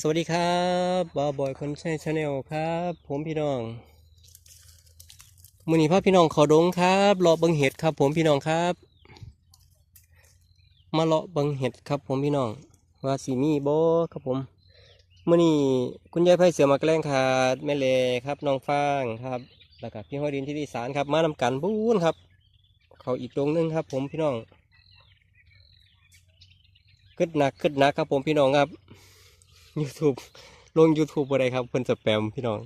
สวัสดีครับบอบอยคนใช้ชาแนลครับ ผมพี่น้องมือนี้พ่อพี่น้องขอดงครับเลาะบังเห็ดครับ ผมพี่น้องครับ มาเลาะบังเห็ดครับ ผมพี่น้อง ว่าสีมีโบครับผมมื่อนี้คุณยายไพ่เสือมากแกล้งขาดแม่เลครับน้องฟางครับ แล้วก็พี่ห้อยดินที่ดีสารครับ มานำกันบูนครับ เขาอีกดงนึงครับ ผมพี่น้องกึดหนักกึดหนักครับ ผมพี่น้องครับ YouTube ลง YouTube อะไรครับเพิ่นสแปมพี่น้อง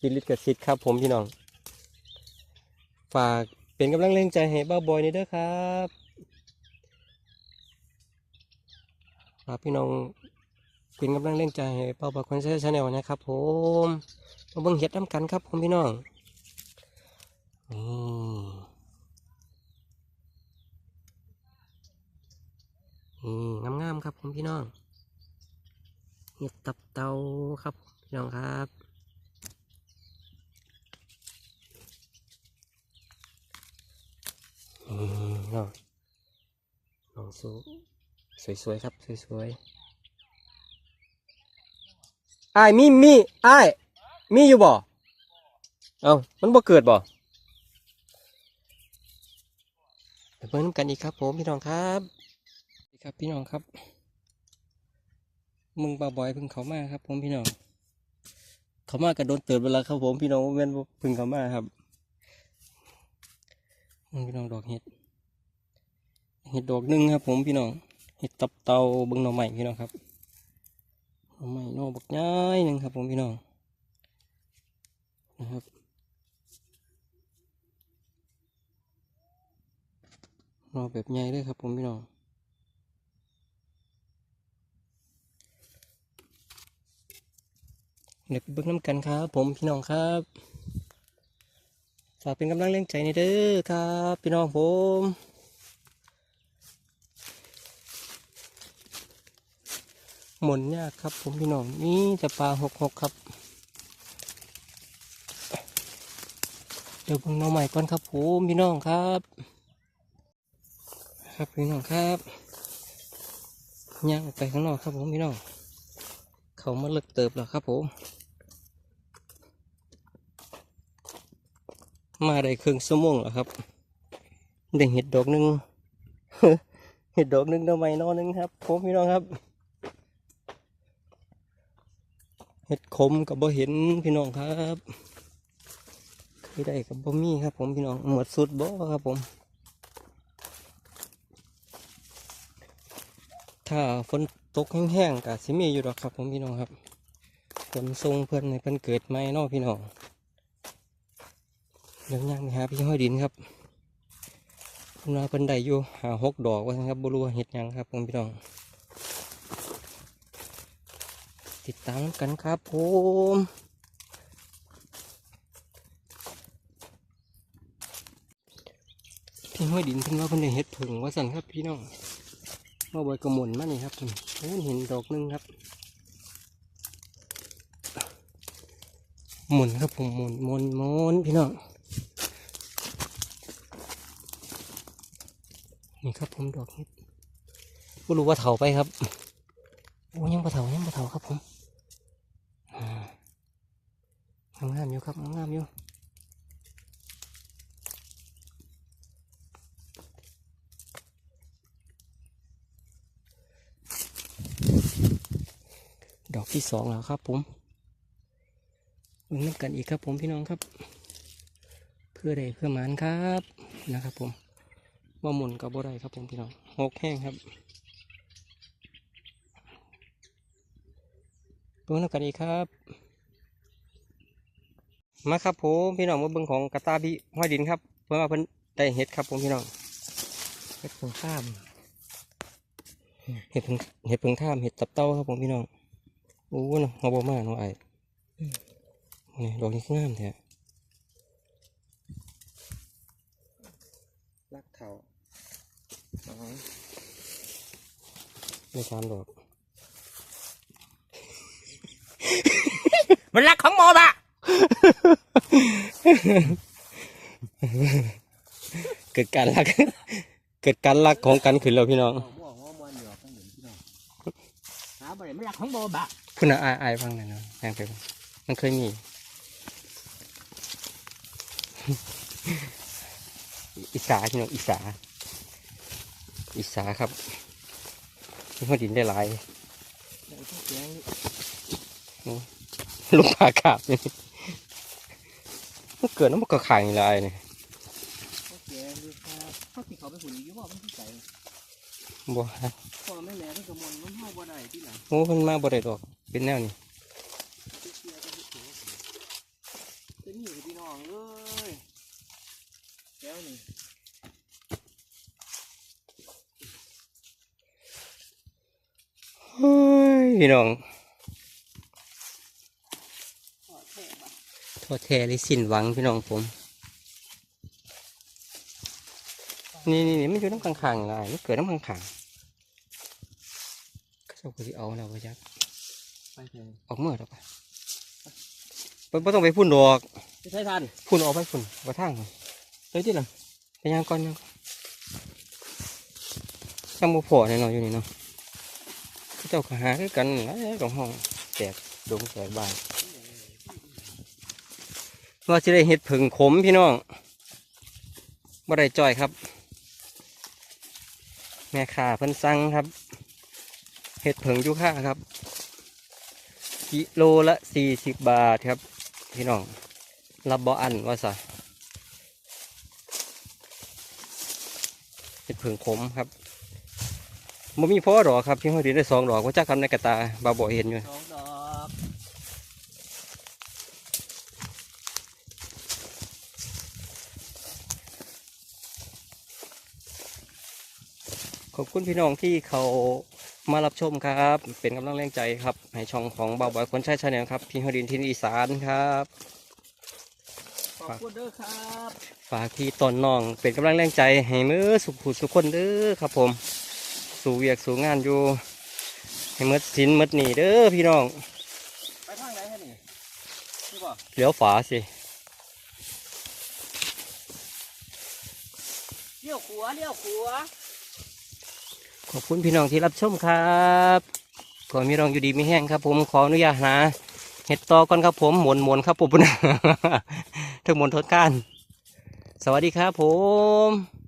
ปิดลิดกับซิดครับ ผมพี่น้อง ฝากเป็นกำลังแรงใจให้บ้าบอยนี่เด้อครับฝากพี่น้องเป็นกำลังแรงใจให้บ้าบอยคนใช้ชาแนลนะครับ ผมมาเบิ่งเห็ดน้ำกันครับ ผมพี่น้อง นี่งามๆครับผมพี่น้องเห็ดตับเตาครับพี่น้องครับอืมน้องน้องสูสวยๆครับสวยๆไอ้มีมีไอ้มีอยู่บ่เอ้ามันบ่เกิดบ่ไปเบิ่งกันอีกครับผมพี่น้องครับ ครับพี่น้องครับ มึงบาบอยพิ่งเขามาครับผมพี่น้อง เขามากันโดนเติบเวลาครับผมพี่น้องแม่นพิ่งเขามาครับมึงพี่น้องดอกเห็ด เห็ดดอกหนึ่งครับ ผมพี่น้อง เห็ดตับเตาบิ้งหน่อใหม่พี่น้องครับหน่อใหม่น่อบักย้ายหนึ่งครับ ผมพี่น้องนะครับหน่อแบบใหญ่เลยครับผมพี่น้อง เดี๋ยวไปเบิ่งน้ำกันครับ ผมพี่น้องครับฝากเป็นกำลังแรงใจในเด้อครับ พี่น้องผมหมุนยากครับ ผมพี่น้องนี่จะปลาหกหกครับ เดี๋ยวเบิ่งน้องใหม่ก่อนครับผมพี่น้องครับ ครับพี่น้องครับย่างออกไปข้างนอกครับผมพี่น้อง เขามาเลิกเติบแล้วครับผม มาได้ครึ่งชั่วโมงแล้วครับได้เห็ดดอกหนึ่งเห็ดดอกหนึ่งดอกไม้นอหนึ่งครับผมพี่น้องครับ เห็ดขมกับบ่เห็นพี่น้องครับเคยได้กับบ่มีครับ ผมพี่น้องหมดสุดบ่ครับผม ถ้าฝนตกแห้งๆกะสิมีอยู่ดอกครับ ผมพี่น้องครับฝนทรงเพื่อนในเพิ่นเกิดไหมเนอพี่น้อง เดี๋ยวย่างไปหาพี่ห้อยดินครับเพิ่นาเพิ่นได้อยู่หาหกดอกว่าครับบรู้ว่าเห็ดยังครับพี่น้อง ติดตามกันครับผมพี่ห้อยดินเพิ่นว่าเพิ่นได้เห็ดผึ่งว่าสั่นครับพี่น้องมาบอยกระหมุนมานี่ครับผมโอ้เห็นดอกหนึงครับหมุนครับผมหมุนหมุนหมุนพี่น้อง นี่ครับผมดอกนี้ก็รู้ว่าเถาไปครับโอ้ยังปะเถายังปะเถาครับผมงามอยู่ครับงามอยู่ดอกที่สองแล้วครับผมเบิ่งน้ำกันอีกครับผมพี่น้องครับ เพื่อใดเพื่อมานครับนะครับผม ว่าหมุนกับบ่ได้ครับผมพี่น้องหกแห้งครับเบิ่งน้ำกันอีกครับ มาครับผมพี่น้องมาเบิ่งของกระตาบิห้อยดินครับ เพื่อมาเพิ่นได้เห็ดครับผมพี่น้องเห็ดเพิ่งข้ามเห็ดเพิ่งเห็ดเพิ่งข้ามเห็ดตับเต้าครับผมพี่น้องโอ้เนาะเอาบ่มาเนาะไอ้นี่ดอกนี้คืองามแท้รักเถา ไม่สามดอก มันรักของโมบะเกิดการรัก เกิดการรักของกันขึ้นแล้วพี่น้องม่วงม่วงมันเหนียวต้องเห็นพี่น้องหาบ่ได้มันรักของโบบะพุ่นน่ะอายอายฟังหน่อยเนาะแรงไปบ่มันเคยมีอีสาพี่น้องอีสา อีสาครับที่หัวดินได้หลายเดี๋ยวเสียงลูกปลากาบนี่มันเกิดน้ำมันก็ขายนี่ละไอ้เนี่ยเสียงดูครับเขาติเขาไปหุ่นอยู่ว่ามันที่ใส่บ่ฮะพ่อแม่แหล่มันกระมวลมันเฮาบ่ได้ที่ไหนโอ้มันมาบ่ได้ดอก เป็นแนวนี้เสียกันที่โถจะนี่กับพี่น้องเอ้ยแล้วนี่ เฮ้ย พี่น้องขอแท้บะโทษแท้ลิสิ้นหวังพี่น้องผม นี่นี่นี่มันอยู่น้ำข้างๆเลยมันเกิดน้ำข้างๆก็เจ้าก็สิเอาแล้วว่าจักไปเถอะออกเมื่อดอกไปไปบ่ต้องไปพุ่นดอกจะใช้ทันพุ่นออกไปพุ่นไปทางพุ่นเฮ้ยที่หลังไปย่างก่อนยังจังบ่พอแน่นอนอยู่นี่เนาะ เขาเจ้าก็หาคือกันหลายของห้องแตกดงแตกบานว่าสิได้เห็ดผึ่งขมพี่น้องบ่ได้จ่อยครับ แม่ค้าเพิ่นสั่งครับ เห็ดผึ่งยูค่าครับ กิโลละสี่สิบบาทครับ พี่น้อง รับบ่อันว่าซะเห็ดผึ่งขมครับ บ่มีพ่อดอกครับพี่ห้อยดีได้สองดอกว่าจ้าคำในกระตาบาบ่เห็นอยู่สองดอกขอบคุณพี่น้องที่เขามารับชมครับ เป็นกำลังแรงใจครับ ให้ช่องของบ่าวบอยคนใช้ชาแนลครับ พี่ห้อยดินที่อีสานครับ ขอบคุณเด้อครับ ฝากพี่ตอนน้องเป็นกำลังแรงใจให้มือสุขผู้สุขคนเด้อครับผม สู่เวียกสู่งานอยู่ให้หมดสินหมดหนีเด้อพี่น้องไปทางไหนฮะนี่นี่บ่เหลียวฝาสิเลี้ยวขัวเลี้ยวขัวขอบคุณพี่น้องที่รับชมครับขอมีรองอยู่ดีมีแห้งครับผมขออนุญาตนะเห็ดต่อก่อนครับผมหมุนหมุนๆครับผมทั้งหมุนทดการ สวัสดีครับผม